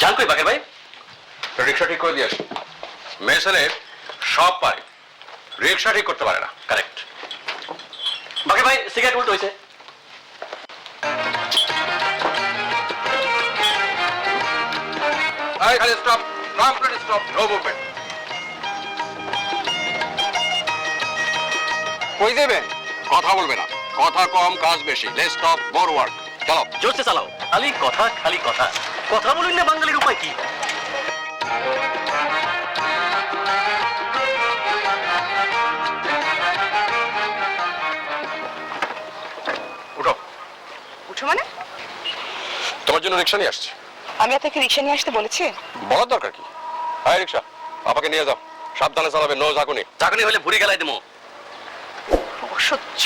জান কই বাকের ভাই? রিক্সা ঠিক করে দিয়ে আসি। মেয়ে ছেলে সব পারে। রিক্সা ঠিক করতে পারে না। কারেক্ট বাকের ভাই সিগারেট উল্টো হয়েছে stop complete stop no movement কই দেবেন কথা বলবে না। কথা কম কাজ বেশি। লেস স্টপ মোর ওয়ার্ক চলো জোরসে চালাও। খালি কথা খালি কথা। কথা বলুন না বাঙালির উপায় কি? উঠো। উঠো মানে? তোমার জন্য রিক্সা নিয়ে আসছি। আমি আপনাকে রিক্সা নিয়ে আসতে বলেছি। বলার দরকার কি? এই রিক্সা বাবাকে নিয়ে যাও। সাবধানে চালাবে নো ঝাঁকুনি। চাকনি হলে ভুড়ি গেলাই দেবো। অসহ্য।